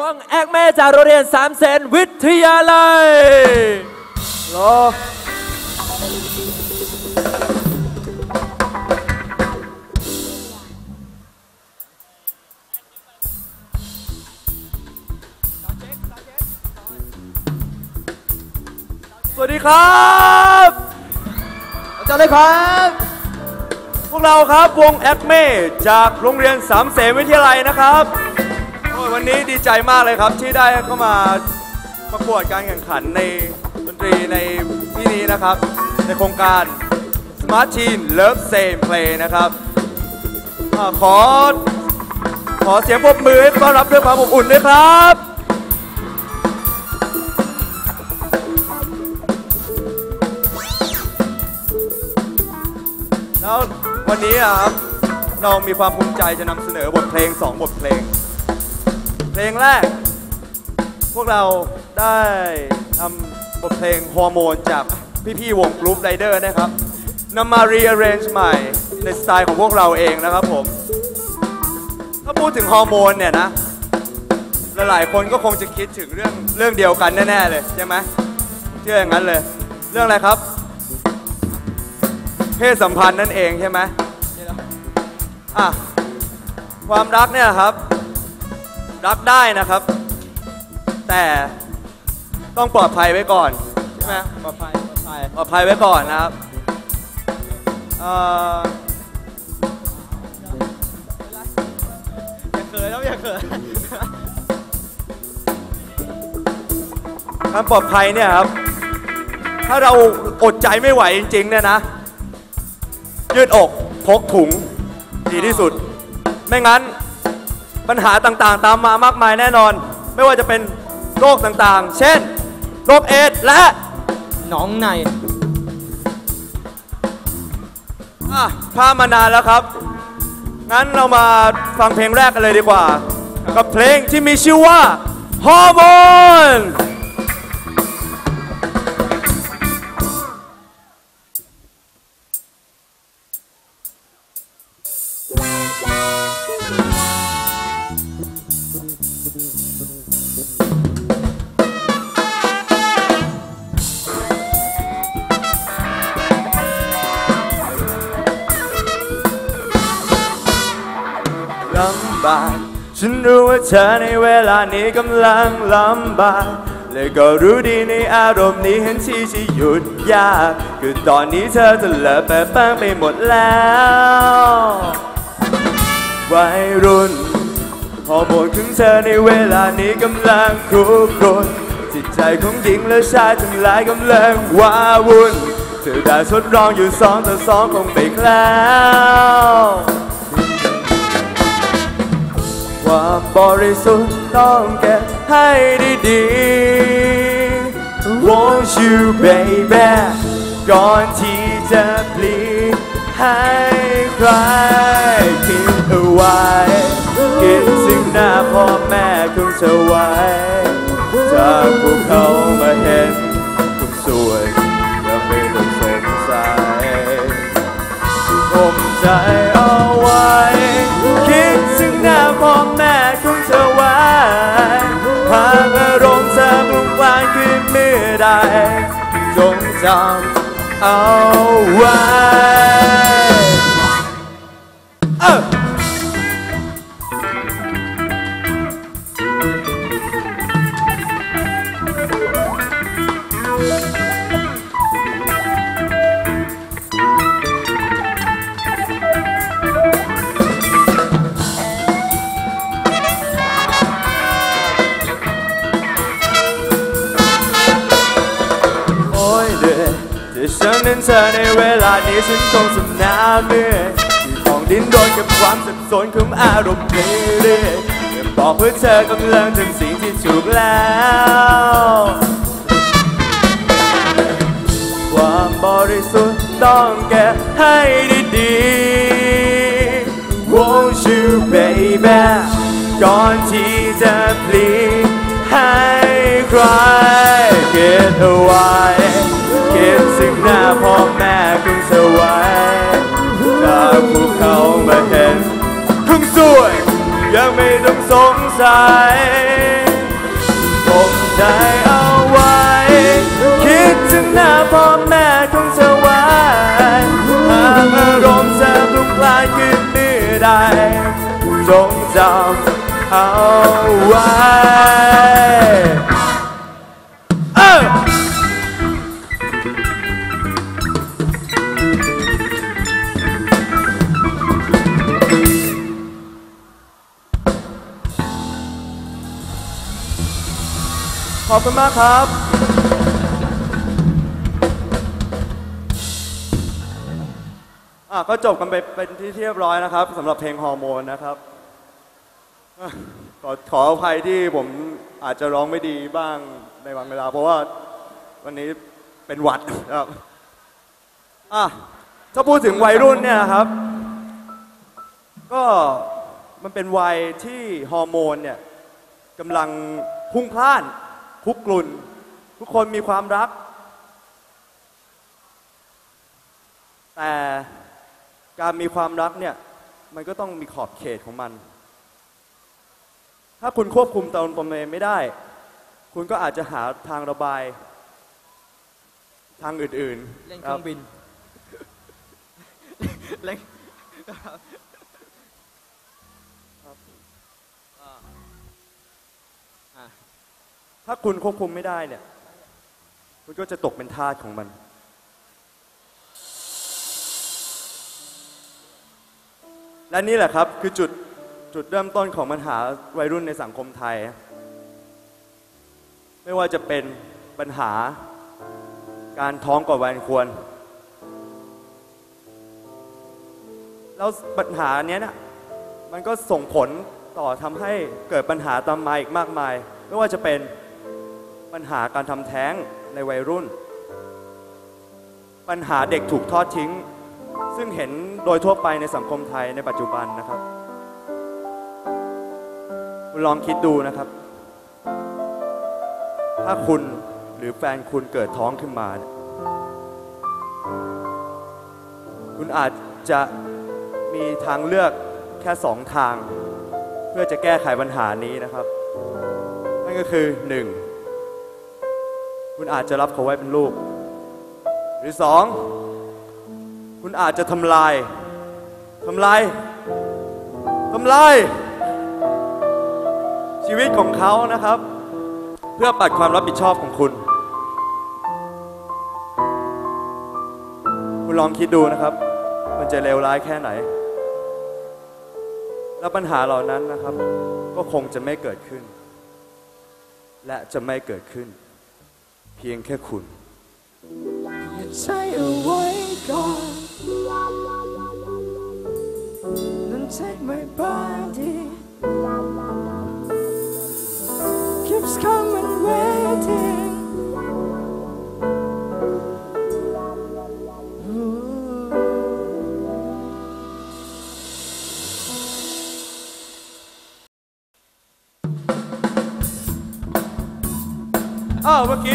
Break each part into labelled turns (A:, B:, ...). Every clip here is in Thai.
A: วงแอกแม่จากโรงเรียนสามเสนวิทยาลัยรอสวัสดีครับ
B: อาจารย์เลยครับ
A: พวกเราครับวงแอคเม่จากโรงเรียนสามเสนวิทยาลัยนะครับโอ้ย วันนี้ดีใจมากเลยครับที่ได้เข้ามาประกวดการแข่งขันในดนตรีในที่นี้นะครับ ในโครงการ Smart Teen Love Same Play นะครับอาขอ ขอเสียงปรบมือให้ต้อนรับด้วยความอบอุ่นด้วยครับ แล้ววันนี้อะครับเรามีความภูมิใจจะนำเสนอบทเพลง 2 บทเพลง เพลงแรก พวกเราได้ทำบทเพลงฮอร์โมนจากพี่ๆวงกรุ๊ปไรเดอร์นะครับนำมา rearrange ใหม่ในสไตล์ของพวกเราเองนะครับผม ถ้าพูดถึงฮอร์โมนเนี่ยนะหลายๆคนก็คงจะคิดถึงเรื่องเรื่องเดียวกันแน่ๆเลยใช่ไหมเชื่ออย่างนั้นเลย เรื่องอะไรครับ เพศสัมพันธ์นั่นเองใช่ไหมอะความรักเนี่ยครับ รักได้นะครับ แต่ต้องปลอดภัยไว้ก่อนใช่ไหม
B: ปลอดภัยปลอดภัย
A: ปลอดภัยไว้ก่อนนะครับเอ่อ
B: อย่าเขินแล้วอย่าเขิน
A: การปลอดภัยเนี่ยครับ ถ้าเราอดใจไม่ไหวจริงๆเนี่ยนะ ยืดอกพกถุงดีที่สุด ไม่งั้น ปัญหาต่างๆ ตามมามากมายแน่นอน ไม่ว่าจะเป็นโรคต่างๆ เช่น โรคเอดส์และ
B: หนองใน
A: อะพามานานแล้วครับ งั้นเรามาฟังเพลงแรกกันเลยดีกว่า กับเพลงที่มีชื่อว่าฮอร์โมน บาก ฉันรู้ว่าเธอในเวลานี้กำลังลำบากและก็รู้ดีในอารมณ์นี้เห็นที่จะหยุดยากคือตอนนี้เธอจะเลอะแปะแป้งไปหมดแล้ววัยรุ่นฮอร์โมนของเธอในเวลานี้กำลังคุกรุนจิตใจของหญิงและชายทั้งหลายกำลังว้าวุ่นเธอได้ทดลองอยู่สองต่อสองคงไม่แคล้ว ความบริสุทธิ์ต้องเก็บให้ดีๆ Won't you baby ก่อนที่จะปลีให้ใครคิดเอาไว้คิดถึงหน้าพ่อแม่ของเธอไว้ถ้าพวกเขามาเห็นคุณสวยยังไม่ต้องสงสัยผมใจเอาไว้ หน้าพ่อแม่ของเธอไว้หากอารมณ์เธอปลุกปลานขึ้นเมื่อใดจงจำเอาไว้ นนั้นเธอในเวลานี้ฉันคงสำนาญเหนื่อยที่ของดิ้นโดนกับความสับสนของอารมณ์เรื่อยๆเพื่อบอกเพื่อเธอกำลังทำสิ่งที่ถูกแล้ว ความบริสุทธิ์ต้องเก็บให้ดีๆ Won't you baby ก่อนที่จะปลีให้ใครคิดเอาไว้ คิดถึงหน้าพ่อแม่ของเธอไว้ถ้าพวกเขามาเห็นคงสวย ยังไม่ต้องสงสัยงใจเอาไว้ คิดถึงหน้าพ่อแม่ของเธอไว้หากอารมณ์เธอพลุกลายขึ้นเมื่อใดจงจำเอาไว้ อบคุณมากครับอะก็จบกันไปเป็นที่เรียบร้อยนะครับสำหรับเพลงฮอร์โมนนะครับขอขออภัยที่ผมอาจจะร้องไม่ดีบ้างในบางเวลา เพราะว่าวันนี้เป็นหวัดครับอะถ้าพูดถึงวัยรุ่นเนี่ยครับ ก็มันเป็นวัยที่ฮอร์โมนเนี่ยกำลังพุ่งพล่าน คุกกลุ่น ทุกคนมีความรัก แต่การมีความรักเนี่ยมันก็ต้องมีขอบเขตของมัน ถ้าคุณควบคุมตนประเมณไม่ได้ คุณก็อาจจะหาทางระบาย ทางอื่นๆ
B: เล่นเครื่องบินเล่น
A: ถ้าคุณควบคุมไม่ได้เนี่ย คุณก็จะตกเป็นทาสของมัน และนี่แหละครับคือจุดจุดเริ่มต้นของปัญหาวัยรุ่นในสังคมไทย ไม่ว่าจะเป็นปัญหาการท้องก่อนวัยควร แล้วปัญหาเนี้ยนะมันก็ส่งผลต่อทำให้เกิดปัญหาตามมาอีกมากมาย ไม่ว่าจะเป็น ปัญหาการทำแท้งในวัยรุ่น ปัญหาเด็กถูกทอดทิ้ง ซึ่งเห็นโดยทั่วไปในสังคมไทยในปัจจุบันนะครับ คุณลองคิดดูนะครับ ถ้าคุณหรือแฟนคุณเกิดท้องขึ้นมา คุณอาจจะมีทางเลือกแค่สองทาง เพื่อจะแก้ไขปัญหานี้นะครับ นั่นก็คือหนึ่ง คุณอาจจะรับเขาไว้เป็นลูก หรือสองคุณอาจจะทำลายทำลายทำลายชีวิตของเขานะครับ เพื่อปัดความรับผิดชอบของคุณ คุณลองคิดดูนะครับ มันจะเลวร้ายแค่ไหน แล้วปัญหาเหล่านั้นนะครับ ก็คงจะไม่เกิดขึ้น และจะไม่เกิดขึ้น พียงแค่คุณ
C: อย่าใจเอาไว้ก่อน Don't take my body Keeps coming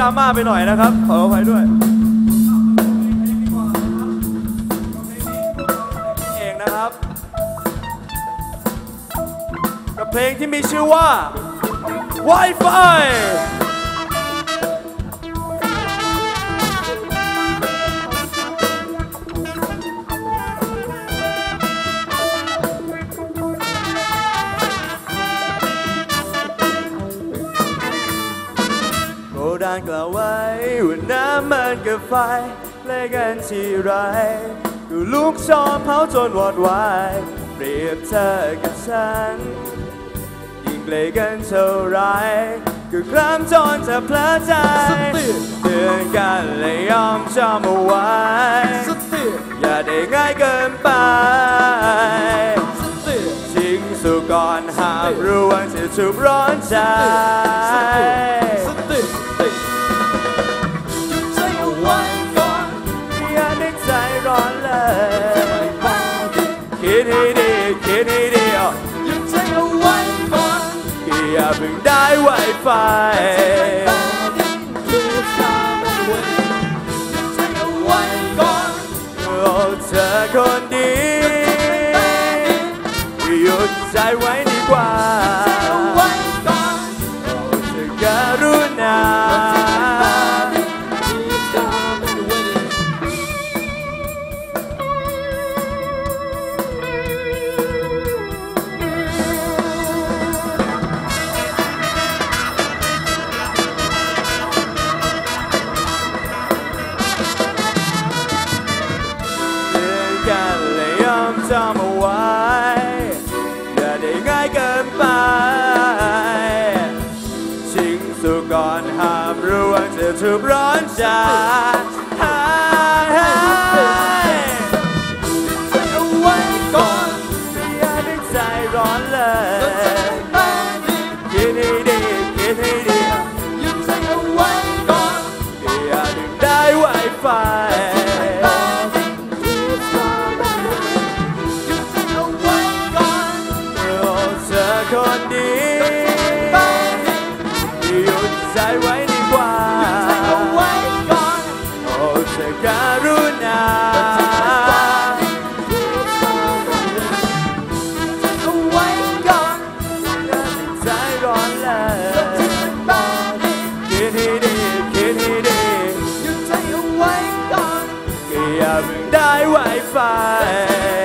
A: ดราม่าไปหน่อยนะครับขออภัยด้วยเองนะครับกับเพลงที่มีชื่อว่า Wi-Fi โบรกล่าวไว้ว่าน้ำมันกับไฟเล่กันทีไรก็ลุกชอบเผาจนวอดวายเปรียบเธอกับฉันยิ่งเกลกันเท่าไรก็คลำจนเธอเพลอใจเตือนกันและยอมจำเอาไว้อย่าได้ง่ายเกินไปทิ้งสู่ก่อนหากรู้ว่าจะถูกร้อนใจ อย่าเพิ่งได้ไวไฟโอ้เธอคนดีหยุดใจไว้ดีกว่าโอ้เธอก็รู้ เธบร้
C: อน
A: ใจ
C: ได้
A: Wi-Fi